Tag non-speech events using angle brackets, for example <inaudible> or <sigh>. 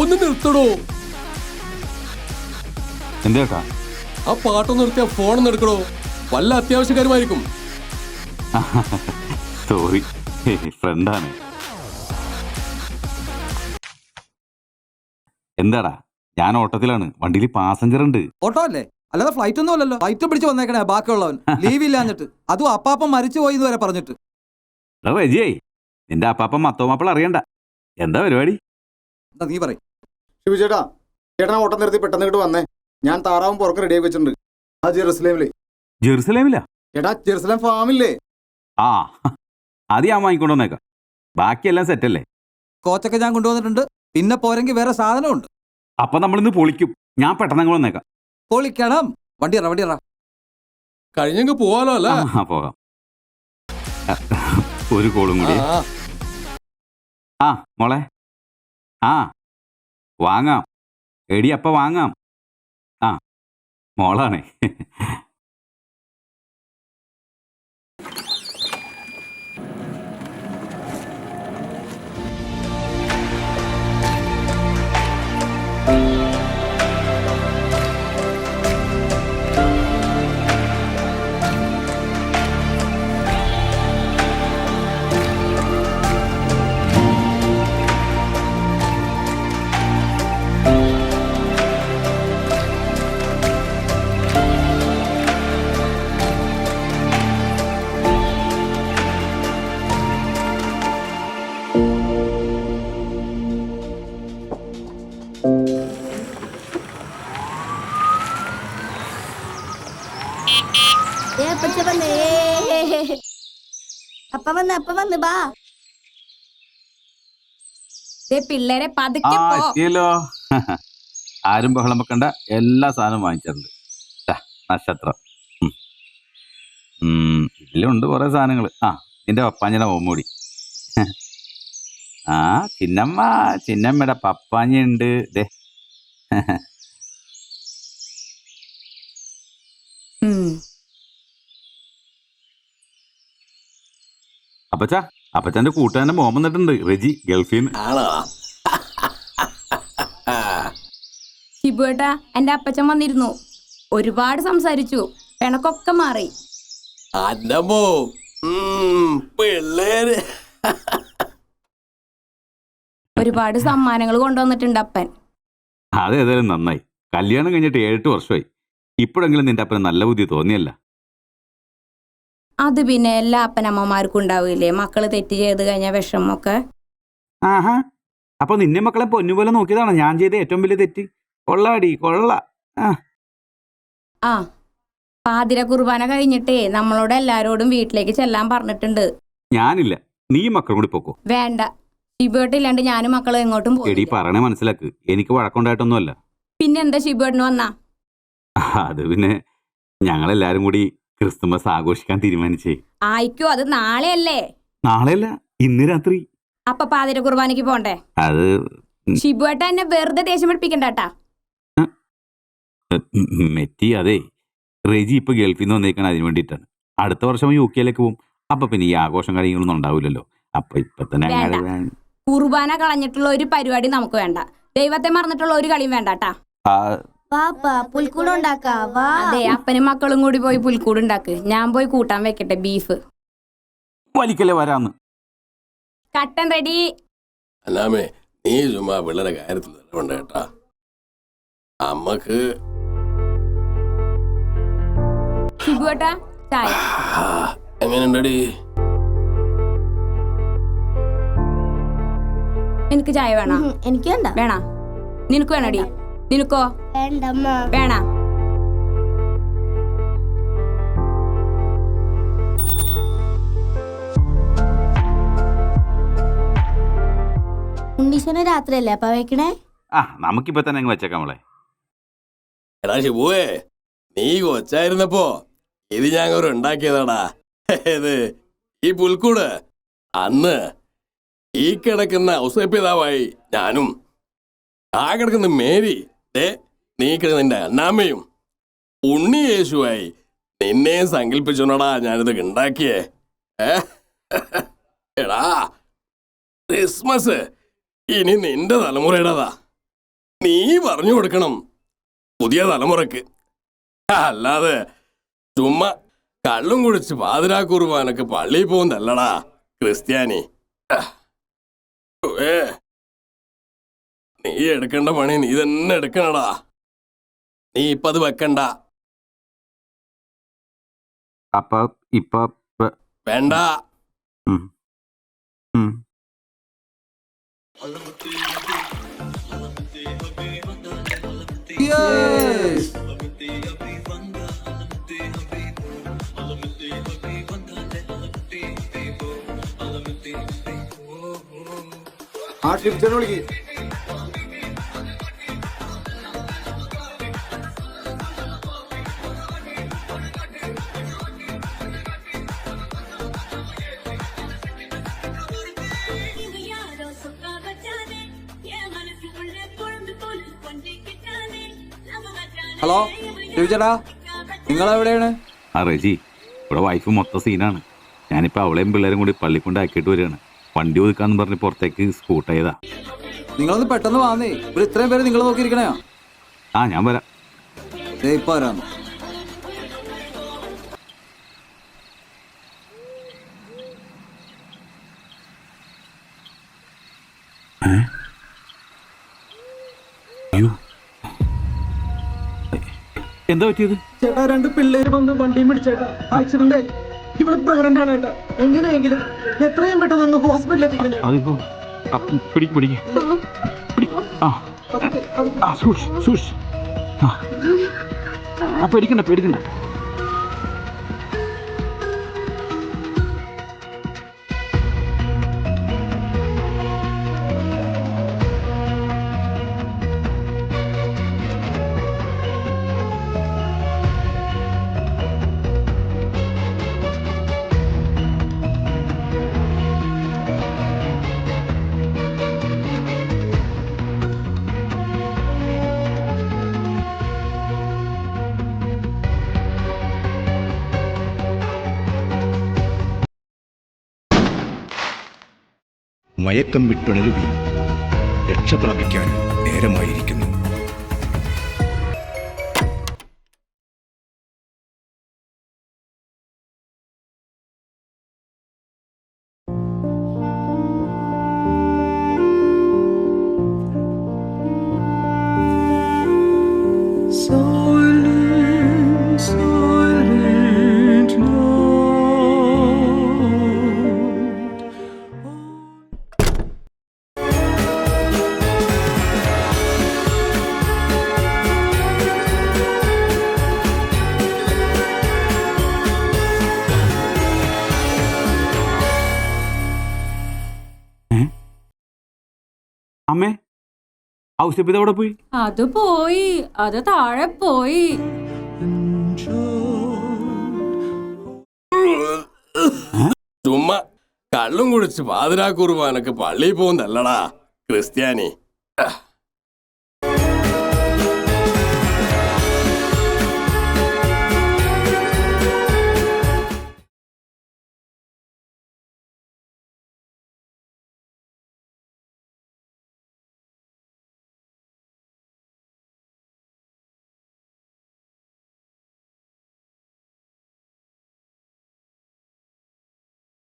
ഒന്ന് നിർത്തടോ. എന്തേക്കാ ആ പാട്ടൊന്ന് നിർത്തിയ ഫോൺ എടുക്കടോ. വല്ല അത്യാവശ്യക്കാരുമായിരിക്കും. <laughs> സോറി ഫ്രണ്ടാണ് <laughs> എന്താടാ? ഞാൻ ഓട്ടത്തിലാണ്. വണ്ടിയിൽ പാസഞ്ചർ ഉണ്ട്. ഓട്ടോ അല്ലേ അല്ലാതെ ഫ്ലൈറ്റ് ഒന്നും അല്ലല്ലോ. ഫ്ലൈറ്റ് പിടിച്ച് വന്നേക്കണേ ബാക്കിയുള്ളവൻ. ലീവ് ഇല്ലാഞ്ഞിട്ട്. അതും അപ്പാപ്പം മരിച്ചു പോയി എന്ന് വരെ പറഞ്ഞിട്ട് റജിയേ നിന്റെ അപ്പാപ്പൻ മത്തോമാപ്പിൾ അറിയണ്ട. എന്താ പരിപാടി? എന്താ നീ പറയും. ശിവ ചേട്ടാ ചേട്ടനെ ഓട്ടം നിർത്തി പെട്ടെന്ന് ഇങ്ങോട്ട് വന്നേ. ഞാൻ താറാവും പുറക്ക് റെഡിയാക്കി വെച്ചിട്ടുണ്ട്. ആ ജെറുസലേമിൽ. ജെറുസലേമില്ല ചേട്ടാ ജെറുസലേം ഫാമില്ലേ? ആ അത് ഞാൻ വാങ്ങിക്കൊണ്ടു വന്നേക്കാം. ബാക്കിയെല്ലാം സെറ്റല്ലേ കോച്ചൊക്കെ ഞാൻ കൊണ്ടുവന്നിട്ടുണ്ട്. പിന്നെ പോരെങ്കിൽ വേറെ സാധനമുണ്ട്. അപ്പൊ നമ്മളിന്ന് പൊളിക്കും. ഞാൻ പെട്ടെന്ന് അങ്ങ് വന്നേക്കാം. പൊളിക്കണം. വണ്ടി ഇറ വണ്ടി ഇറ. കഴിഞ്ഞെങ്കിൽ പോവാലോ അല്ല? ആ പോകാം. ഒരു കോളും കൂടി. ആ, ആ. മോളെ. ആ. വാങ്ങാം. എടി അപ്പ വാങ്ങാം. ആ മോളാണേ. അപ്പ വന്ന് അപ്പ വന്ന് ബാ. പിള്ളേരെ ആ പോ. എത്തിയല്ലോ. ആരും ബഹളം വെക്കണ്ട. എല്ലാ സാധനവും വാങ്ങിച്ചിട്ടുണ്ട്. ദാ, നക്ഷത്രം. ഉം. ഉം, ഇതിലുണ്ട് കുറെ സാധനങ്ങൾ ആ നിന്റെ പപ്പാഞ്ഞിയുടെ ഓമ്മൂടി ആ ചിന്നമ്മ ചിന്നമ്മയുടെ പപ്പാഞ്ഞി ഉണ്ട്. ദേ. ഉം. അപ്പച്ച അപ്പച്ചന്റെ കൂട്ടുകാരന്റെ മോൻ വന്നിട്ടുണ്ട്. റെജി ഗൾഫിൽ നിന്ന് ആണോ ഷിബുവേട്ടാ എന്റെ അപ്പച്ചൻ വന്നിരുന്നു. ഒരുപാട് സംസാരിച്ചു. പിണക്കൊക്കെ മാറി. പിള്ളേര്. ഒരുപാട് സമ്മാനങ്ങൾ കൊണ്ടുവന്നിട്ടുണ്ട് അപ്പൻ. അതെ അതെ നന്നായി. കല്യാണം കഴിഞ്ഞിട്ട് ഏഴെട്ട് വർഷമായി. ഇപ്പോഴെങ്കിലും നിന്റെ അപ്പന് നല്ല ബുദ്ധി തോന്നിയല്ല? അത് പിന്നെ എല്ലാ അപ്പനമ്മമാർക്കും ഉണ്ടാവില്ലേ? മക്കൾ തെറ്റ് ചെയ്ത് കഴിഞ്ഞ വിഷമൊക്കെ ആഹാ. അപ്പൊ നിന്നെ മക്കളെ പൊന്നുപോലെ നോക്കിയതാണോ? ഞാൻ ചെയ്ത ഏറ്റവും വലിയ തെറ്റ്. കൊള്ളാടി കൊള്ള. ആ. പാതിര കുർബാന കഴിഞ്ഞിട്ടേ നമ്മളോട് എല്ലാരോടും വീട്ടിലേക്ക് ചെല്ലാൻ പറഞ്ഞിട്ടുണ്ട്. ഞാനില്ല. നീ മക്കളും കൂടി പോക്കോ. വേണ്ട. ഷിബേട്ടില്ലാണ്ട് ഞാനും മക്കളും എങ്ങോട്ടും എടി പറയണേ മനസ്സിലാക്ക്. എനിക്ക് വഴക്കുണ്ടായിട്ടൊന്നുമല്ല. പിന്നെന്താ ഷിബേട്ടിന് വന്നാ? അത് പിന്നെ ഞങ്ങളെല്ലാരും കൂടി ക്രിസ്തുമസ് ആഘോഷിക്കാൻ തീരുമാനിച്ചേ. ആയിക്കോ അത് നാളെയല്ലേ? നാളെയല്ല ഇന്ന് രാത്രി. അപ്പൊ പാതിര കുർബാനയ്ക്ക് പോണ്ടേ? അത് ഷിബുവേട്ട എന്നെ വെറുതെ ദേഷ്യം പിടിപ്പിക്കണ്ടാട്ടാ മെറ്റി അതെ. റെജി ഇപ്പൊ ഗൾഫിൽ നിന്ന് വന്നേക്കാൻ അതിന് വേണ്ടിയിട്ടാണ്. അടുത്ത വർഷം യു കെയിലേക്ക് പോകും. അപ്പൊ പിന്നെ ഈ ആഘോഷം കാര്യങ്ങളൊന്നും ഉണ്ടാവില്ലല്ലോ. അപ്പൊ ഇപ്പൊ തന്നെ കുർബാന കളഞ്ഞിട്ടുള്ള ഒരു പരിപാടി നമുക്ക് വേണ്ട. ദൈവത്തെ മറന്നിട്ടുള്ള ഒരു കളിയും വേണ്ടാട്ടാ അതെ അപ്പനും മക്കളും കൂടി പോയി പുൽക്കൂട് ഉണ്ടാക്ക്. ഞാൻ പോയി കൂട്ടാൻ വെക്കട്ടെ ബീഫ് വലിക്കല്ലേ വരാന്ന്? കട്ടൻ റെഡി അല്ലാമേ നീ ചുമ്മാ പിള്ളേരെ കാര്യത്തിൽ നിലവുണ്ട് കേട്ടാ. അമ്മയ്ക്ക് ഷിബുവേട്ടാ ചായ. ആ, എങ്ങനെയുണ്ടടി? എനിക്ക് ചായ വേണോ? എനിക്ക് വേണ്ട. വേണോ? നിനക്ക് വേണടി. നിനക്കോ? വേണ്ടമ്മ. വേണ. ഉണ്ണീശന് രാത്രിയല്ലേ അപ്പ വെക്കണേ ആ നമുക്കിപ്പോ തന്നെ അങ്ങ് വെച്ചേക്കാം മോളെ. എടാ ഷിബുവേ നീ കൊച്ചായിരുന്നപ്പോ ഇത് ഞാൻ ഒരു ഉണ്ടാക്കിയതാടാ. ഇത് ഈ പുൽക്കൂട്. അന്ന് ഈ കിടക്കുന്ന ഔസേപ്പിതാവായി ഞാനും ആ കിടക്കുന്ന മേരി ദേ നീ നിന്റെ അണ്ണാമ്മയും ഉണ്ണി യേശുവായി. നിന്നെയും സങ്കല്പിച്ചോണടാ ഞാനിത് ഉണ്ടാക്കിയേ? എടാ ക്രിസ്മസ്. ഇനി നിന്റെ തലമുറയുടേതാ. നീ പറഞ്ഞു കൊടുക്കണം പുതിയ തലമുറയ്ക്ക്. അല്ലാതെ ചുമ്മാ കള്ളും കുടിച്ച് പാതിരാ കുർബാനൊക്കെ പള്ളിയിൽ പോകുന്നല്ലടാ ക്രിസ്ത്യാനി. ഏ? നീ എടുക്കേണ്ട പണി നീ തന്നെ എടുക്കണടാ. നീ ഇപ്പൊ അത് വെക്കണ്ട അപ്പൊ ഇപ്പൊ വേണ്ട ഉം. ഉം. ആ ഷിഫ്റ്റിനെ വിളിക്ക് ഹലോ രവിചേട്ടാ നിങ്ങൾ എവിടെയാണ് ആ റജി ഇവിടെ വൈഫ് മൊത്തം സീനാണ് ഞാനിപ്പോ അവളെയും പിള്ളേരും കൂടി പള്ളിക്കൊണ്ടാക്കിയിട്ട് വരികയാണ്. വണ്ടി ഒതുക്കാന്ന് പറഞ്ഞ് പുറത്തേക്ക് സ്കൂട്ട് ചെയ്താ നിങ്ങളൊന്ന് പെട്ടെന്ന് വാന്നേ ഇവിടെ ഇത്രയും പേര് നിങ്ങൾ നോക്കിയിരിക്കണേ ആ ഞാൻ വരാം. ഇപ്പൊ വരാ അയ്യോ. എന്താ പറ്റിയത്? ചേട്ടാ രണ്ട് പിള്ളേര് വന്ന് വണ്ടിയും പിടിച്ചേട്ടാ. ആക്സിഡന്റ് ആയി. ഇവിടെ പ്രകടന ആണ് ഏട്ടാ. എങ്ങനെയെങ്കിലും എത്രയും പെട്ടെന്ന് ഒന്ന് ഹോസ്പിറ്റലിൽ എത്തിക്കണം. അതിപ്പോ പിടിക്ക് പിടിക്ക്. ആ. ആ സൂക്ഷി സൂക്ഷി ആ. ആ, പേടിക്കണ്ട പേടിക്കണ്ട. മയക്കം വിട്ടുണരുവി രക്ഷ പ്രാപിക്കാൻ നേരമായിരിക്കുന്നു. ഔഷധ എവിടെ പോയി? അത് പോയി. അത് താഴെ പോയി. ചുമ്മാ കള്ളും കുടിച്ച് പാതിരാ കുർബാനൊക്കെ പള്ളിയിൽ പോകുന്നല്ലടാ. ക്രിസ്ത്യാനി.